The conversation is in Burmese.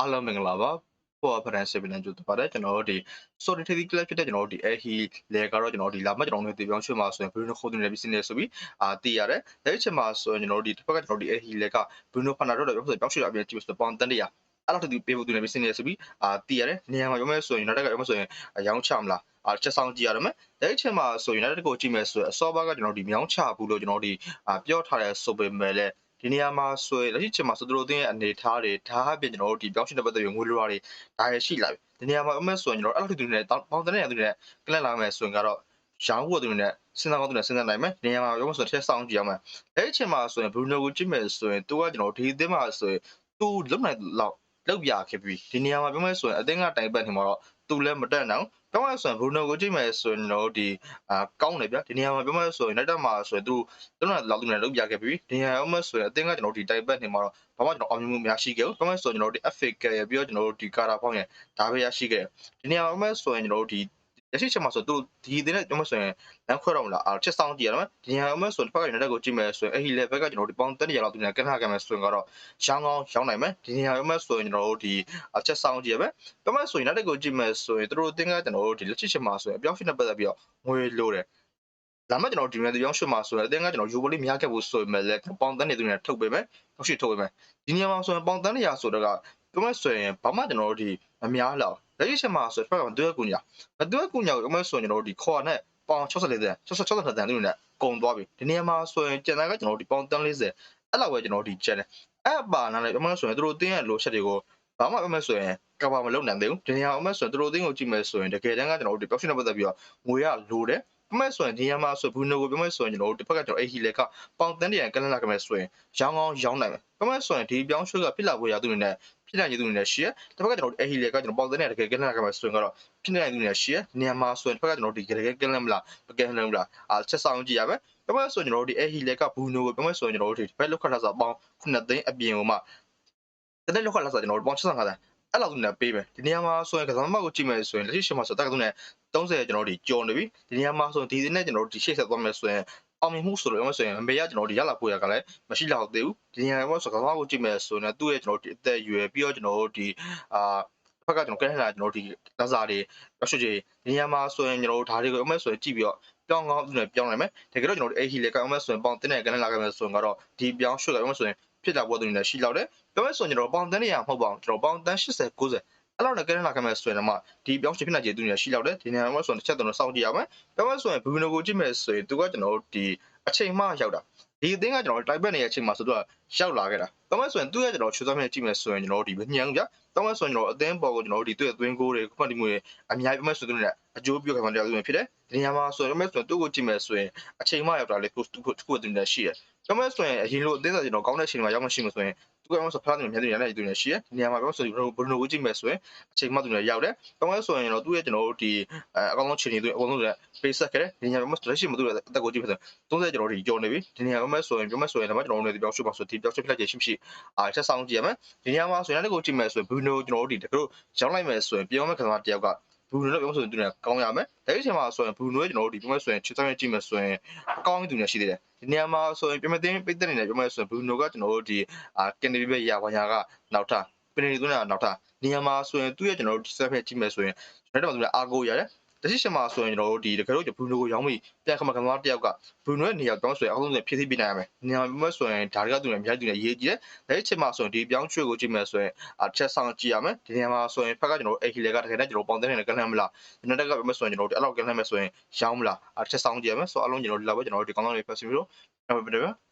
အားလုံးမင်္ဂလာပါပေါ်ဖရန်စီပလန်ကျူတပါတယ်ကျွန်တော်တို့ဒီ sorry ထီကလပ်ဖြစ်တဲ့ကျွန်တော်တို့ဒီ a he လေကတော့ကျွန်တော်တို့ဒီလာမကျွန်တော်တို့ဒီပြောင်းရွှေ့မှာဆိုရင် Bruno ခိုးတဲ့ business ဆိုပြီးအာတည်ရတယ်ဒါအချိန်မှာဆိုရင်ကျွန်တော်တို့ဒီတစ်ဖက်ကကျွန်တော်တို့ဒီ a he လေက Bruno Fernando တော့ပြောင်းရွှေ့ပြောင်းရွှေ့အပြင်ကြည့်ဆိုပေါင်တန်တရာအဲ့လောက်တူပေးဖို့သူနေ business ဆိုပြီးအာတည်ရတယ်နေရာမှာပြောမယ်ဆိုရင် United ကပြောမယ်ဆိုရင်ရောင်းချမလားအာချက်ဆောင်ကြည့်ရမယ်ဒါအချိန်မှာဆိုရင် United ကိုကြည့်မယ်ဆိုရင်အစောဘကကျွန်တော်တို့ဒီမြောင်းချဘူးလို့ကျွန်တော်တို့ဒီအာပြောထားတဲ့ဆိုပေမဲ့လည်း ဒီနေရာမှာဆိုရင်လက်ရှိချိန်မှာဆိုသူတို့အသင်းရဲ့အနေထားတွေဒါအပြင်ကျွန်တော်တို့ဒီပြောင်းရှင်တဲ့ပတ်သက်ပြီးငွေလွှာတွေဒါရရှိလာပြီဒီနေရာမှာအမဲဆိုရင်ကျွန်တော်အဲ့လိုတူနေပေါင်းတဲ့နေရာတူနေကလပ်လာမယ်ဆိုရင်ကတော့ရောင်းဖို့တူနေစဉ်းစားကောင်းတူနေစဉ်းစားနိုင်မယ်နေရာမှာရောဆိုတစ်ဆောင်ကြည့်ရမယ်အဲ့ဒီချိန်မှာဆိုရင်ဘရူနိုကိုကြည့်မယ်ဆိုရင်သူကကျွန်တော်ဒီအသင်းမှာဆိုရင်သူလုံနိုင်လောက်လောက်ပြခဲ့ပြီဒီနေရာမှာပြောမယ်ဆိုရင်အသင်းကတိုင်ပတ်နေမှာတော့ သူလည်းမတက်နိုင်ပြောမှဆိုရင်ဘရူနိုကိုကြည့်မယ်ဆိုရင်တော့ဒီအာကောင်းတယ်ဗျဒီနေရာမှာပြောမှဆိုရင်လက်တက်မှာဆိုရင်သူတို့တော့လောက်သူနဲ့လောက်ပြခဲ့ပြီဒီနေရာမှာဆိုရင်အသင်းကကျွန်တော်ဒီတိုင်ပတ်နေမှာတော့ဘာမှကျွန်တော်အောင်မြင်မှုများရှိခဲ့ဘူးပြောမှဆိုရင်ကျွန်တော်ဒီ FA ကရပြီးတော့ကျွန်တော်တို့ဒီကာတာပေါင်းရဒါပဲရရှိခဲ့ဒီနေရာမှာဆိုရင်ကျွန်တော်တို့ ဒီရရှိချက်မှာဆိုသူတို့ဒီအသင်းနဲ့ပြောမှဆိုရင်လမ်းခွဲတော့မလားအာချက်ဆောင်ကြည့်ရမယ်ဒီနေရာမှာဆိုရင်တစ်ဖက်ကကျွန်တော်ကိုကြည့်မယ်ဆိုရင်အဲ့ဒီ level ကကျွန်တော်ဒီပေါင်းတက်နေရလောက်သူနဲ့ကန့်ထားခဲ့မယ်ဆိုရင်ကတော့ရောင်းကောင်းရောင်းနိုင်မယ်ဒီနေရာမှာဆိုရင်ကျွန်တော်တို့ဒီချက်ဆောင်ကြည့်ရမယ်ပြောမှဆိုရင်နောက်တစ်ကိုကြည့်မယ်ဆိုရင်သူတို့အသင်းကကျွန်တော်တို့ဒီလက်ရှိချက်မှာဆိုရင်အပြောင်းအရွှေ့နဲ့ပတ်သက်ပြီးတော့ငွေလိုတယ်လာမကျွန်တော်ဒီမြန်ဒီပြောင်းရွှေ့မှာဆိုရင်အသင်းကကျွန်တော်ယူဘလေးမရခဲ့ဘူးဆိုပေမဲ့လည်းပေါင်တန်းနေသူတွေထုတ်ပေးမယ်ထုတ်ရှိထုတ်ပေးမယ်ဒီနေရာမှာဆိုရင်ပေါင်တန်းနေရဆိုတော့က ပြောမှဆိုရင်ဘာမှကျွန်တော်တို့ဒီမများလောက်လက်ရှိချက်မှာဆိုတော့ဘယ်ကူညာဘယ်ကူညာကိုပြောမှဆိုရင်ကျွန်တော်တို့ဒီခေါ်နဲ့ပေါင်64တန်66တန်သူတွေနဲ့ကုန်သွားပြီဒီနေရာမှာဆိုရင်ကျန်တဲ့ကကျွန်တော်တို့ဒီပေါင်တန်း40အဲ့လောက်ပဲကျွန်တော်တို့ဒီကျန်တယ်အဲ့ပါနာလည်းပြောမှဆိုရင်တို့တင်းရဲ့လိုချက်တွေကိုဘာမှပြောမှဆိုရင်ကဘာမလုပ်နိုင်သေးဘူးဒီနေရာမှာဆိုရင်တို့တင်းကိုကြည့်မယ်ဆိုရင်တကယ်တမ်းကကျွန်တော်တို့ဒီ professional ပတ်သက်ပြီးတော့ငွေရလိုတယ်ပြမဲ့ဆိုရင်ဒီရမှာဆိုဘူးနိုကိုပြမဲ့ဆိုရင်ကျွန်တော်တို့တစ်ဖက်ကကျွန်တော်အဲ့ဟီလက်ကပေါင်တန်းတရံကလန်းလာကမဲ့ဆိုရင်ရောင်းကောင်းရောင်းနိုင်မယ်ပြမဲ့ဆိုရင်ဒီပြောင်းရွှေ့ကဖြစ်လာဖို့ရသူနေနဲ့ ဖြစ်နိုင်ရသူနေနဲ့ရှိရတစ်ဖက်ကကျွန်တော်အဲ့ဟီလက်ကကျွန်တော်ပေါင်တန်းတရံတကယ်ကလန်းလာကမဲ့ဆိုရင်ကတော့ဖြစ်နိုင်သူနေနဲ့ရှိရနေရာမှာဆိုရင်တစ်ဖက်ကကျွန်တော်ဒီတကယ်ကလန်းမလားမကလန်းဘူးလားအာချက်ဆောင်ကြည့်ရမယ်ပြမဲ့ဆိုရင်ကျွန်တော်တို့ဒီအဲ့ဟီလက်ကဘူးနိုကိုပြမဲ့ဆိုရင်ကျွန်တော်တို့ဒီဘက်လောက်ခတ်လာဆိုပေါင်9သိန်းအပြင်ဟိုမှာတနေ့လောက်ခတ်လာဆိုကျွန်တော်တို့ပေါင်65သိန်းအဲ့လောက်သူနဲ့ပေးမယ်ဒီနေရာမှာဆိုရင်ကစားမကိုကြည့်မယ်ဆိုရင်လက်ရှိရှင်မှာဆိုတက်ကသူနဲ့30ကျွန်တော်တို့ဒီကြော်နေပြီဒီနေရာမှာဆိုရင်ဒီနေ့ကျွန်တော်တို့ဒီရှေ့ဆက်သွားမယ်ဆိုရင် အောင်မြင်မှုဆိုလို့ဆိုရင်အမေကကျွန်တော်တို့ရလာဖို့ရကလည်းမရှိတော့သေးဘူးဒီနေရာမှာဆိုကစားမကိုကြည့်မယ်ဆိုရင်သူ့ရဲ့ကျွန်တော်တို့ဒီအသက်အရွယ်ပြီးတော့ကျွန်တော်တို့ဒီအာဘက်ကကျွန်တော်ကဲလာကျွန်တော်တို့ဒီလစားတွေရရှိကြီးဒီနေရာမှာဆိုရင်ကျွန်တော်တို့ဓာတ်တွေကိုအမေဆိုရင်ကြည့်ပြီးတော့ပြောင်းကောင်းသူနဲ့ပြောင်းနိုင်မယ်တကယ်တော့ကျွန်တော်တို့အဲ့ဟီလေကောင်မဲ့ဆိုရင်ပေါင်တင်းတဲ့ကနေလာခဲ့မယ်ဆိုရင်ကတော့ဒီပြောင်းရွှေ့ကောင်မဲ့ဆိုရင်ဖြစ်လာဖို့သူနဲ့ရှိလောက်တယ်ပြောမဲ့ဆိုရင်ကျွန်တော်ပေါင်တန်းနေရမဟုတ်ပါဘူးကျွန်တော်ပေါင်တန်း80 90 အဲ့လောက်နဲ့ကဲလာခဲ့မယ်ဆိုရင်တော့ဒီပြောင်းရွှေ့ဖြစ်နိုင်ခြေသူနဲ့ရှိလောက်တယ်ဒီနေရာမှာဆိုရင်တစ်ချက်တော့စောင့်ကြည့်ရမယ်ပြောမဲ့ဆိုရင်ဘူနိုကိုကြည့်မယ်ဆိုရင်သူကကျွန်တော်တို့ဒီအချိန်မှရောက်တာဒီအသင်းကကျွန်တော်တိုက်ပတ်နေတဲ့အချိန်မှာဆိုတော့ရောက်လာခဲ့တာ။တော့မဲ့ဆိုရင်သူ့ရဲ့ကျွန်တော်ချူသွားမြင်ကြည့်မယ်ဆိုရင်ကျွန်တော်တို့ဒီမညံကြ။တော့မဲ့ဆိုရင်ကျွန်တော်အသင်းပေါ်ကိုကျွန်တော်တို့ဒီသူ့ရဲ့သွင်းကိုးတွေကွန်တီမူတွေအများကြီးပြမဲ့ဆိုသူတွေအကျိုးပြုခံမှတရားသူတွေဖြစ်တယ်။ဒီနေရာမှာဆိုရင်မဲ့ဆိုရင်သူ့ကိုကြည့်မယ်ဆိုရင်အချိန်မှရောက်တာလေကိုသူ့ကိုသူ့ကိုတင်နေရှိတယ်။ တော့မဲ့ဆိုရင်အရင်လိုအသင်းစာကျွန်တော်ကောင်းတဲ့အချိန်မှာရောက်မှရှိမှဆိုရင်သူကမှဆိုဖလားနေမြဲတယ်ရတဲ့သူတွေရှိတယ်။ဒီနေရာမှာပြောဆိုရင်ဘရူနိုကိုကြည့်မယ်ဆိုရင်အချိန်မှသူတွေရောက်တယ်။တော့မဲ့ဆိုရင်ကျွန်တော်သူ့ရဲ့ကျွန်တော်တို့ဒီအကောင်းဆုံးချိန်တွေအကောင်းဆုံးတွေပေးဆက်ခဲ့တယ်။ဒီနေရာမှာလက်ရှိမသူတွေအသက်ကိုကြည့်မယ်ဆို30ကျွန်တော်ဒီကြော်နေပြီ။ဒီနေရာမှာဆိုရင်ပြောမဲ့ဆိုရင်တော့ကျွန်တော်တို့ဒီပြောင်းရွှေ့ပါဆိုဒီပြောင်းရွှေ့ဖြစ်လိုက်ခြင်းရှိမရှိအာချက်ဆောင်ကြည့်ရမယ်ဒီနေရာမှာဆိုရင်လည်းကိုကြည့်မယ်ဆိုရင်ဘရူနိုကျွန်တော်တို့ဒီတကယ်လို့ရောင်းလိုက်မယ်ဆိုရင်ပြောင်းမဲ့ကစားတယောက်က ဘရူနိုတော့ပြောဆိုရင်သူကကောင်းရမယ်ဒါပေမဲ့ဆိုရင်ဘရူနိုရဲ့ကျွန်တော်တို့ဒီပြောမဲ့ဆိုရင်ချစ်ဆောင်ကြည့်မယ်ဆိုရင်အကောင်းကြီးသူနဲ့ရှိသေးတယ်ဒီနေရာမှာဆိုရင်ပြမသိပိတ်တဲ့နေနဲ့ပြောမဲ့ဆိုရင်ဘရူနိုကကျွန်တော်တို့ဒီအာကန်ဒီဘီပဲရာဝါညာကနောက်ထပ်ပင်နီသူနဲ့နောက်ထပ်နေရာမှာဆိုရင်သူ့ရဲ့ကျွန်တော်တို့ဒီဆက်ဖက်ကြည့်မယ်ဆိုရင်ကျွန်တော်တို့ကအာကိုရတယ် တရှိရှင်မှာဆိုရင်ကျွန်တော်တို့ဒီတကယ်လို့ဘရူနိုကိုရောင်းပြီးပြန်ခမကမားတယောက်ကဘရူနိုရဲ့နေရာတောင်းဆိုရင်အဆုံးစဖြည့်သိပြနိုင်ရမယ်နေရာမှာဆိုရင်ဒါတွေကသူနဲ့အများကြီးသူနဲ့ရေးကြည့်တယ်လက်ချင်မှာဆိုရင်ဒီပြောင်းရွှေ့ကိုကြည့်မယ်ဆိုရင်အချက်ဆောင်ကြည့်ရမယ်ဒီနေရာမှာဆိုရင်ဖက်ကကျွန်တော်တို့အေခီလေကတကယ်နဲ့ကျွန်တော်ပေါင်တဲ့နဲ့ကလန့်မလားဒီနေ့တက်ကပြောမယ်ဆိုရင်ကျွန်တော်တို့အဲ့လောက်ကလန့်မယ်ဆိုရင်ရောင်းမလားအချက်ဆောင်ကြည့်ရမယ်ဆိုအလုံးကျွန်တော်ဒီလောက်ပဲကျွန်တော်တို့ဒီကောင်းကောင်းလေးဖတ်စီပြီးတော့ဘယ်လိုပဲ